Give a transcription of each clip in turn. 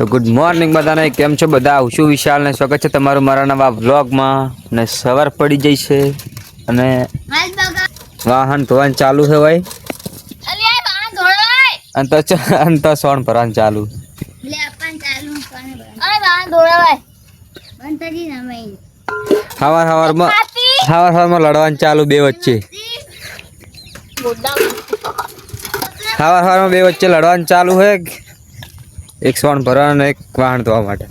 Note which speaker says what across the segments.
Speaker 1: તો good morning બધાને, કેમ છો બધા? છું વિશાલ ને સ્વાગત છે તમારું મારા નવા વ્લોગમાં ને સવાર પડી જઈ છે અને વાહન ધોવાનું ચાલુ છે ભાઈ. અને તો અને ચાલુ. સવાર હવારમાં સવાર હવારમાં લડવાનું ચાલુ બે વચ્ચે. સવાર હવારમાં બે વચ્ચે લડવાનું ચાલુ છે. એક સોણ ભરવાનું અને એક વાહન ધોવા માટે.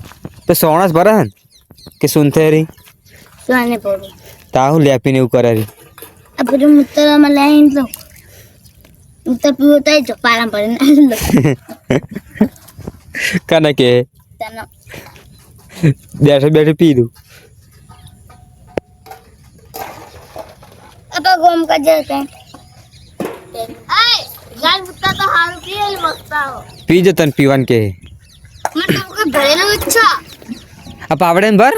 Speaker 1: તો સોણસ ભરે ને? કે સુનથેરી તાહુ લેપીને એવું કરે રી
Speaker 2: મૂતરમાં લઈને લો મૂતર પીવો તો જ
Speaker 1: કને કે? બેઠે બેઠે પી દઉં.
Speaker 2: અપા ગોમ કા કે આય! ગાલ બુત્તા તો હારું પીએ મસ્તા
Speaker 1: પી જ તને પીવાનું કે.
Speaker 2: મને તો કોઈ ન ઈચ્છા
Speaker 1: આ પાવડે ભર.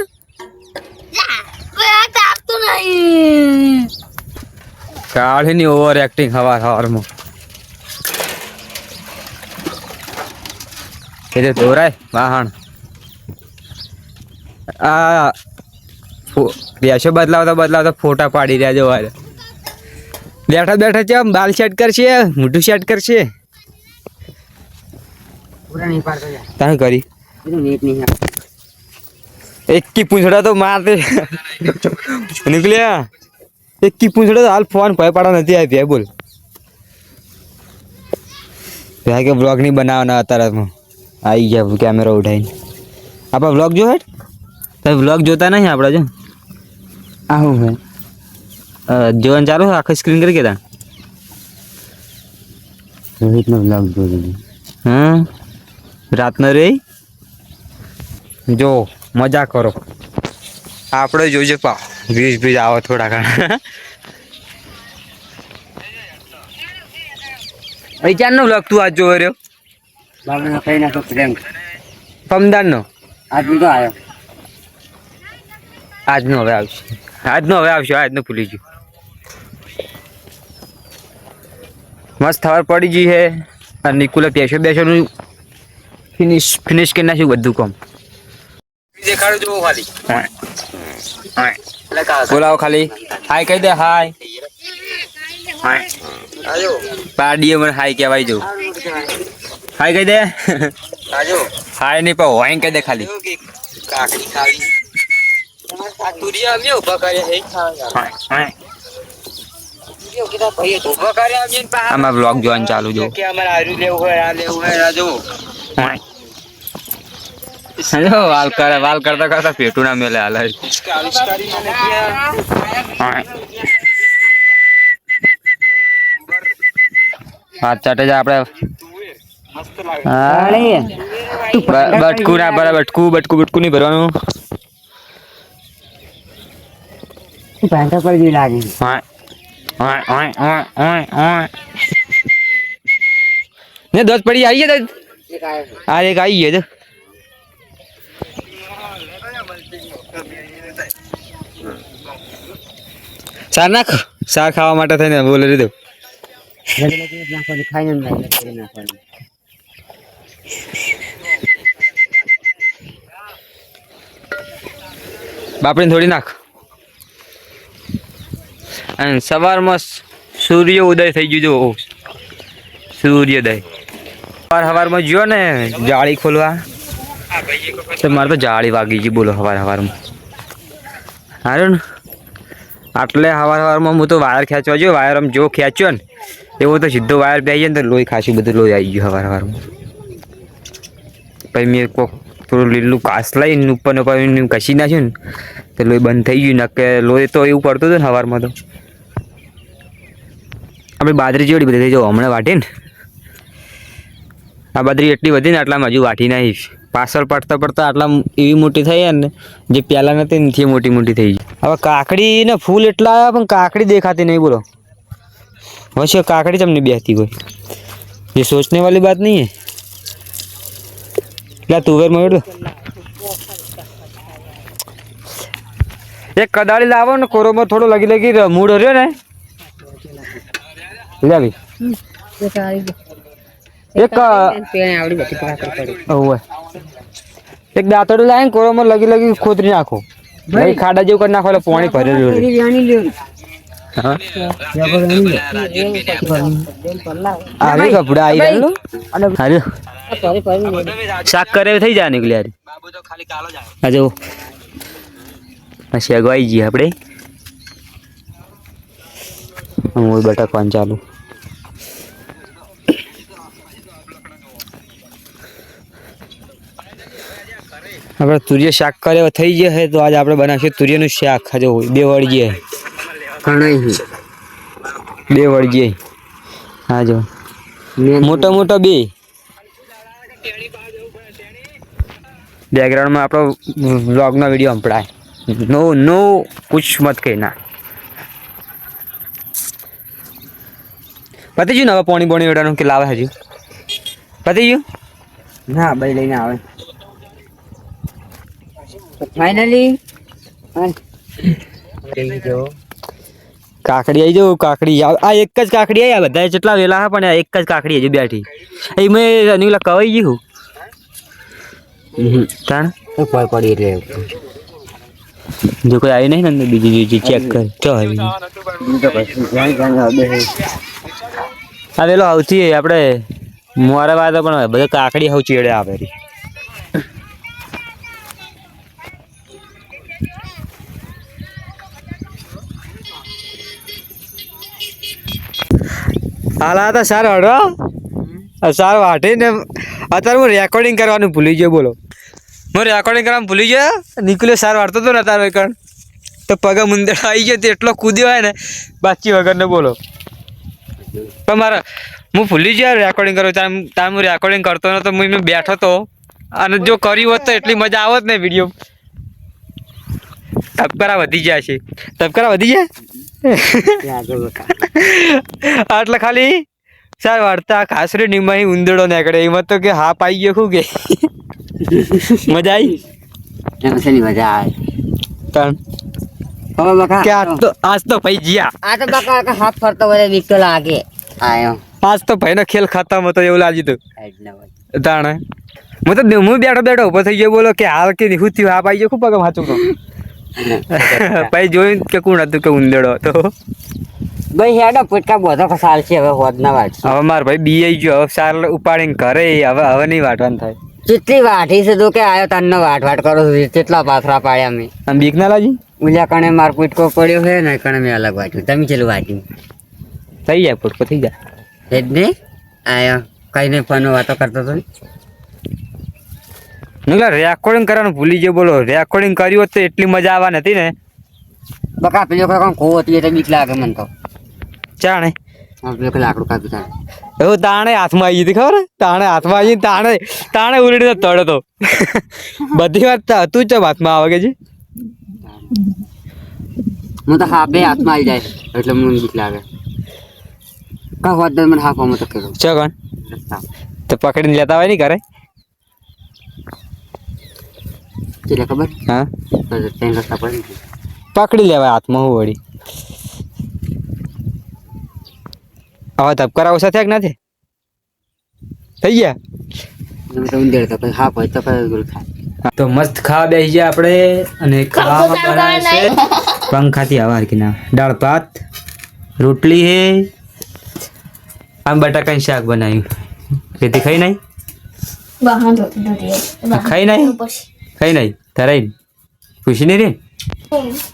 Speaker 2: આ તાપતું નહીં.
Speaker 1: કાઢી ની ઓવર એક્ટિંગ હવાર હવારમાં. એટલે દોરાય વાહણ. આ બેસો બદલાવતા બદલાવતા ફોટા પાડી રહ્યા જો વારે. બેઠા બેઠા છે બાલ સેટ કરશે મોઢું સેટ કરશે. તારે કરી? એક પૂંછડા તો મારતે નીકળ્યા? એક પૂંછડા તો હાલ ફોન ભય પાડા નથી આવી બોલ. ભાઈ કે બ્લોગ નહીં બનાવવાના અત્યારે આવી ગયા કેમેરા ઉઠાઈને. આપણે બ્લોગ જો હેઠ તમે બ્લોગ જોતા નહીં આપણે જો? આવું હે અ, જોવાનું ચાલુ છે આખી સ્ક્રીન કરી કેતા
Speaker 3: રોહિતનો બ્લોગ
Speaker 1: હા રાતનો રે જો મજા કરો આપણે જોઈજો પા વીજ બીજ આવો થોડા ઘણા વિચારનો બ્લોગ તું આજ જોયો રહ્યો
Speaker 3: બાબુનો કઈ નાખો પ્રેમ
Speaker 1: પમદારનો
Speaker 3: આજ તો આવ્યો
Speaker 1: આજનો હવે આવશે આજનો હવે આવશે આજનો ભૂલી ગયું મસ્ત ખબર પડી ગઈ છે અને નિકુલે પેશો બેસોનું ફિનિશ ફિનિશ કરી નાખ્યું બધું કામ દેખાડો જો ખાલી બોલાવો ખાલી હાય કહી દે હાય પાડીએ મને હાય કહેવાય જો હાય કહી દે હાય નહીં પણ હોય કહી દે ખાલી આમાં બ્લોગ જોવાનું ચાલુ જો. હેલો વાલ કરે વાલ કરતા કરતા પેટું ના મેલે હાલ હાથ ચાટે જ આપણે. બટકું ના ભરે બટકું બટકું બટકું નહીં ભરવાનું.
Speaker 3: ભાંટા પર જેવી લાગે.
Speaker 1: ઓય ને દસ પડી આવી તો? આ એક આવી ગયો સાર નાખ. સાર ખાવા માટે થઈને બોલે દીધું બાપડી થોડી નાખ. અને સવારમાં સૂર્ય ઉદય થઈ ગયું જો સૂર્યોદય સવાર સવારમાં જ્યો ને, જાળી ખોલવા. તો મારે તો જાળી વાગી ગઈ, બોલો સવાર સવારમાં હારું ને? આટલે સવાર સવારમાં હું તો વાયર ખેંચવા જોયો વાયર આમ જો ખેંચ્યો ને, એવો તો સીધો વાયર પી જાય ને, તો લોહી ખાસી બધું લોહી આવી ગયું સવાર સવારમાં પછી મેં કોક થોડું લીલું કાસલાઈ ઉપર ને ઉપર કસી નાખ્યું ને, તો લોહી બંધ થઈ ગયું નકે લોહી તો એવું પડતું હતું ને સવારમાં તો. આપણે બાદરી જેવડી બધી થઈ જાવ હમણાં વાટી ને. આ બાદરી એટલી વધી ને, આટલામાં હજુ વાટી નાખી. પાછળ પડતા પડતા આટલા એવી મોટી થઈ ને, જે પહેલાં નથી નથી મોટી મોટી થઈ ગઈ. હવે કાકડી ને ફૂલ એટલા આવ્યા, પણ કાકડી દેખાતી નહીં, બોલો. હશે કાકડી તમને બેસતી હોય. એ સોચને વાલી વાત નહીં હે. લા તુવેરમાં એક કદાળી લાવો ને કોરોમાં થોડો લગી લગી ર- મૂળ રહ્યો ને. લે આવી. એક
Speaker 3: આવડી બધી ભાકર પડી
Speaker 1: ઓવે. એક દાંતડું લાવીને કોરોમાં લગી લગી ખોતરી નાખો. ભાઈ. ખાડા જેવું કરી નાખો એટલે પાણી ભરેલું રહે. હા? અરે કપડા આવી રહેલું અરે શાક કરે થઈ જાય નીકળી યાર આ શેગો આવી જઈએ આપણે હું બટાકવાનું ચાલુ. આપણે તુરિયા શાક કરે થઈ જશે તો આજે આપણે બનાવીશું તુરિયાનું શાક. આજે બે વળગીએ
Speaker 3: કણાઈ
Speaker 1: બે વળગીએ હા જો મોટો મોટો બે. બેકગ્રાઉન્ડમાં આપણો વ્લોગનો વીડિયો સંભળાય. નો નો કુછ મત કહેના પતી ગયું ને હવે પોણી પોણી વેડાનું કે લાવે હજુ? પતી ગયું
Speaker 3: ના ભાઈ લઈને આવે. ફાઇનલી
Speaker 1: કાકડી આવી જવું કાકડી આ એક જ કાકડી આવી બધા જેટલા વેલા હા પણ એક જ કાકડી હજુ બેઠી. એ મેં પેલા કવાઈ ગયું તાણ?
Speaker 3: ઉપર પડી રહ્યો
Speaker 1: જો કોઈ આવી નહીં ને અંદર બીજી બીજી ચેક કર ચો આ વેલો આવતી આપણે મોરા વાત પણ બધા કાકડી હવ ચેડે આવે હાલ તો સાર હડો સાર વાટે ને અત્યારે હું રેકોર્ડિંગ કરવાનું ભૂલી ગયો બોલો. હું રેકોર્ડિંગ કરવાનું ભૂલી ગયો નીકળ્યો સાર વાળતો હતો ને તારો કણ. તો પગ મુંદર આવી ગયો તો એટલો કૂદ્યો હોય ને બાકી વગરને બોલો. પણ મારા હું ભૂલી ગયો રેકોર્ડિંગ કરું ત્યાં ત્યાં હું રેકોર્ડિંગ કરતો નતો હું મેં બેઠો તો. અને જો કર્યું હોત તો એટલી મજા આવત ને વીડિયો તબકરા વધી જાય છે. તબકરા વધી જાય એટલે ખાલી સાર વાર્તા ખાસરી નિમાહી ઉંદરડો નીકળે. એમાં તો કે હા પાઈ ગયો કે? મજા આવી
Speaker 3: શેની મજા આવે
Speaker 1: ત્રણ
Speaker 3: હવે બકા
Speaker 1: કે આજ તો આજ તો ભાઈ જ્યા
Speaker 3: આ તો બકા હાથ ફરતો હોય બીક લાગે. આયો.
Speaker 1: આજ તો ભાઈનો ખેલ ખતમ હતો એવું લાગ્યું
Speaker 3: તું.
Speaker 1: તાણે. હું તો હું બેઠો બેઠો ઊભો થઈ ગયો બોલો કે હાલ કે શું થયું હા પાઈ ગયો ખૂબ પગમ કહું? પછી જોયું કે કોણ હતું કે ઉંદરડો હતો.
Speaker 3: ભાઈ હેડો પુટકા બધો કસાલ છે હવે હોદ ના વાટ
Speaker 1: હવે માર ભાઈ બી આઈ ગયો હવે સાર ઉપાડીને કરે હવે હવે નહીં વાટવાનું થાય.
Speaker 3: કેટલી વાઢી છે તું કે આયો તને વાટ વાટ કરો છો કેટલા પાથરા પાડ્યા મેં.
Speaker 1: આમ બીક ના લાગી?
Speaker 3: ઉલ્યા કણે માર પુટકો પડ્યો છે ને કણે મેં અલગ વાટ્યું. તમે ચેલું વાટ્યું?
Speaker 1: થઈ જાય ફૂટકો થઈ જાય.
Speaker 3: એટલે આયો. કઈ નહીં ફોન વાતો કરતો તો
Speaker 1: નીકળા રેકોર્ડિંગ કરવાનું ભૂલી ગયો બોલો. રેકોર્ડિંગ કર્યું હોત તો એટલી મજા આવવા નથી ને.
Speaker 3: બકા પેલો કોણ ખોવો હતી એટલે બીક લાગે મને તો.
Speaker 1: ચાણે.
Speaker 3: લાકડું કાપી તાણે
Speaker 1: એવું તાણે હાથમાં આવી હતી ખબર? તાણે હાથમાં આવી તાણે તાણે ઉલડી તળ તો. બધી વાત હતું જ હાથમાં આવે કે
Speaker 3: હું તો હા બે હાથમાં આવી જાય એટલે મને બીક લાગે. કા હોત મને હાફો તો કર્યો
Speaker 1: ચો કણ? તો પકડીને લેતા હોય નહીં કરે
Speaker 3: એટલે ખબર?
Speaker 1: હા?
Speaker 3: ત્રણ રસ્તા પડે ને
Speaker 1: પકડી લેવાય હાથમાં હું વળી. હવે ધબકારા ઓછા થયા કે નથી? થઈ ગયા?
Speaker 3: હા ભાઈ તો તો કઈ ગુલ થાય.
Speaker 1: તો મસ્ત ખાવા બેસી ગયા આપણે અને ખાવામાં બનાવે છે પંખાથી હવા કે ના. દાળ ભાત રોટલી હે. આમ બટાકાનું શાક બનાવ્યું. તેથી ખાઈ નહીં ખાઈ નહીં ખાઈ નહીં તરાઈ પૂછી નહીં રે?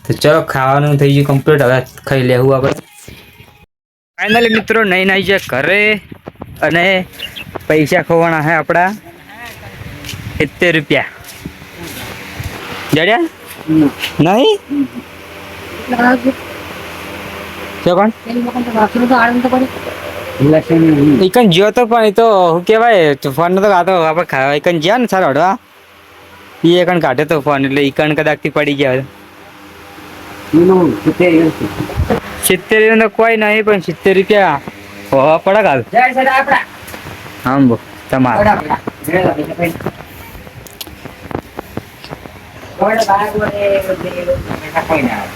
Speaker 1: તો ચલો ખાવાનું થઈ ગયું કમ્પ્લીટ હવે ખાઈ લેવું આપણે. ફાઇનલી મિત્રો નહીં નહીં છે ઘરે અને પૈસા ખોવાના છે આપણા સિત્તેર રૂપિયા. જડ્યા? નહીં કોણ? જ્યો તો પણ એ તો શું કહેવાય ફોન તો કાતો આપણે ખાવા એકન જ્યાં ને સારા હડવા એ એકણ કાઢે તો ફોન એટલે એકણ કદાચથી પડી ગયા
Speaker 3: સિત્તેર
Speaker 1: તો કોઈ નહીં પણ સિત્તેર રૂપિયા હોવા પડે કાલ.
Speaker 3: જય
Speaker 1: આમ બો તમારા.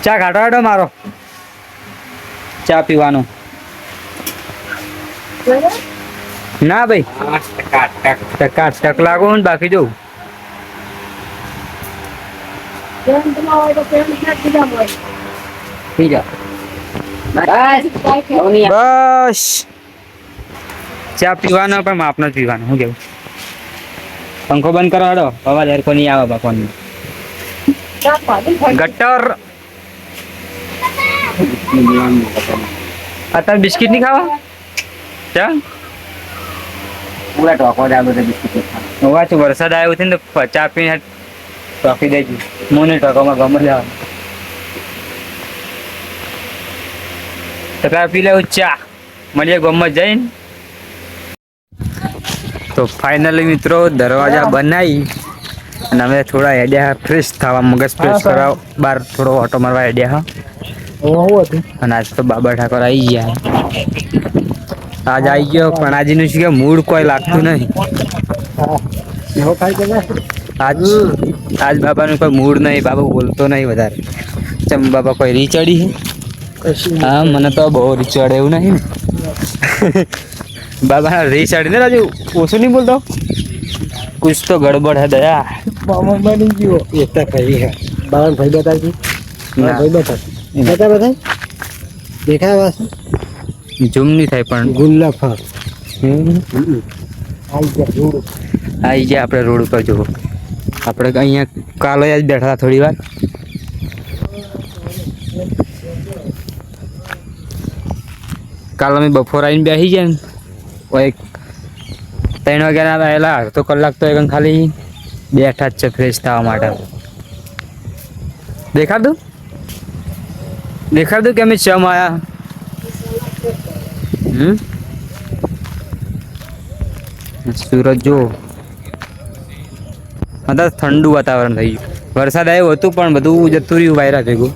Speaker 1: ચા હાડો મારો. ચા પીવાનું. ના ભાઈ.
Speaker 3: હા, ટકા ટક.
Speaker 1: લાગો ને બાકી જોઉં
Speaker 3: પી જા બસ ધોની
Speaker 1: બસ ચા પીવાનો પણ માપનો જ પીવાનો શું કેવું પંખો બંધ કરો હડો અવાજ હરખો નહીં આવે બાપાનો ગટર અત્યારે બિસ્કિટ નહીં ખાવા ચા
Speaker 3: પૂરા ટોકો જ આ બધા બિસ્કિટ
Speaker 1: હોવા તો વરસાદ આવ્યો છે ને તો ચા પીને ટોકી દેજો મને ટકામાં ગમે જ પેલા પી લેવું ચા. મળીએ ગમત જઈને. તો ફાઇનલી મિત્રો દરવાજા બનાવી અને અમે થોડા હેડ્યા ફ્રેશ થવા મગજ ફ્રેશ કરવા. બહાર થોડો ઓટો મારવા હેડ્યા હા. અને આજ તો બાબા ઠાકોર આવી ગયા. આજ આવી ગયો પણ આજનું શું કે મૂડ કોઈ લાગતું નહીં. આજ આજ બાબાનું કોઈ મૂડ નહીં બાબા બોલતો નહીં વધારે. ચમ બાબા કોઈ રીચડી છે? હા મને તો બહુ રીચડ એવું નહીં ને. બાબા રીચડી ને રાજુ ઓછું નહીં બોલતો? કુછ તો ગડબડ હે દયા. ના. ઝૂમ નહીં થાય પણ. આવી ગયા આપણે રોડ ઉપર જુઓ. આપણે અહીંયા કાલે જ બેઠા હતા થોડી વાર. કાલ અમે બપોર આવીને બેસી ગયા ને. તો એક ત્રણ વાગ્યાના આવેલા અડધો કલાક તો એક ખાલી બેઠા જ છે ફ્રેશ થવા માટે. દેખાડું? દેખાડું કે અમે ચમ આયા? હમ? સુરત જો અત્યારે ઠંડુ વાતાવરણ થઈ ગયું. વરસાદ આવ્યો હતું પણ બધું જતું રહ્યું વાયરા ભેગું.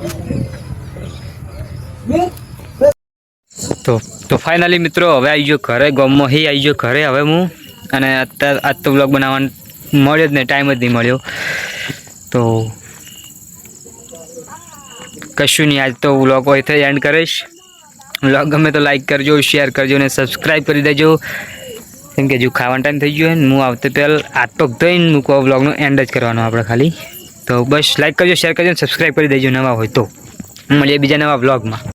Speaker 1: તો તો ફાઇનલી મિત્રો, હવે આવી ગયો ઘરે, ગામમાં હી આવી ગયો ઘરે. હવે હું અને અત્યારે આજ તો બ્લોગ બનાવવાનો મળ્યો જ નહીં ટાઈમ જ નહીં મળ્યો. તો કશું નહીં, આજ તો બ્લોગ હોય એન્ડ કરીશ. બ્લોગ ગમે તો લાઈક કરજો શેર કરજો અને સબસ્ક્રાઈબ કરી દેજો. કેમ કે હજુ ખાવાનો ટાઈમ થઈ ગયો હોય ને, હું આવતે પહેલાં આટ થઈને મૂકવા બ્લોગનો એન્ડ જ કરવાનો આપણે ખાલી. તો બસ લાઈક કરજો શેર કરજો સબસ્ક્રાઈબ કરી દેજો, નવા હોય તો. મળીએ બીજા નવા બ્લોગમાં